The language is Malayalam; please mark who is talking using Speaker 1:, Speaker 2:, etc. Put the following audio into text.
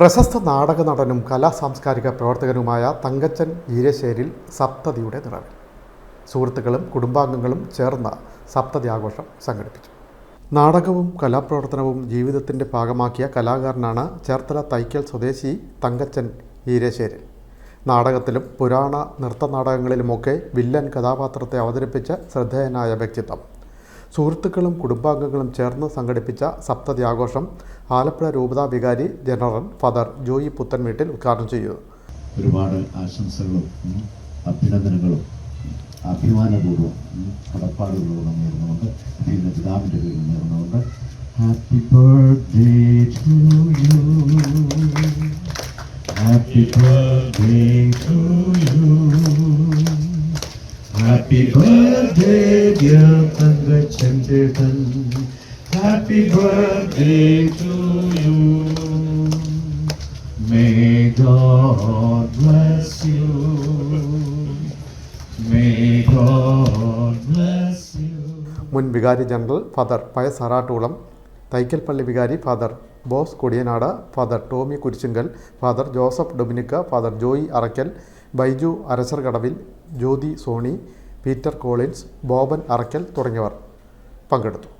Speaker 1: പ്രശസ്ത നാടക നടനും കലാ സാംസ്കാരിക പ്രവർത്തകനുമായ തങ്കച്ചൻ ഈരശ്ശേരിൽ സപ്തതിയുടെ നിറവിൽ. സുഹൃത്തുക്കളും കുടുംബാംഗങ്ങളും ചേർന്ന സപ്തതി ആഘോഷം സംഘടിപ്പിച്ചു. നാടകവും കലാപ്രവർത്തനവും ജീവിതത്തിന്റെ ഭാഗമാക്കിയ കലാകാരനാണ് ചേർത്തല തൈക്കൽ സ്വദേശി തങ്കച്ചൻ ഈരശ്ശേരിൽ. നാടകത്തിലും പുരാണ നൃത്ത നാടകങ്ങളിലുമൊക്കെ വില്ലൻ കഥാപാത്രത്തെ അവതരിപ്പിച്ച ശ്രദ്ധേയനായ വ്യക്തിത്വം. സുഹൃത്തുക്കളും കുടുംബാംഗങ്ങളും ചേർന്ന് സംഘടിപ്പിച്ച സപ്തതി ആഘോഷം ആലപ്പുഴ രൂപതാ വികാരി ജനറൽ ഫാദർ ജോയി പുത്തൻവീട്ടിൽ ഉദ്ഘാടനം ചെയ്തു.
Speaker 2: ഒരുപാട് ആശംസകളും അഭിനന്ദനങ്ങളും അഭിമാനപൂർവം കടപ്പാടുകളോടും happy birthday to happy birthday to happy birthday dear happy birthday to you. May God bless you. May God bless you.
Speaker 1: മുൻ വികാരി general father Pius Sarattoolam Thaikkalpally വികാരി father Bose Kodiyanad father Tommy Kurisunkal father Joseph Dominic father Joy Arackal Baiju Arachirkadavil Jyothi Soni Peter Collins Boban Arackal തുടങ്ങിയവർ പങ്കെടുത്തു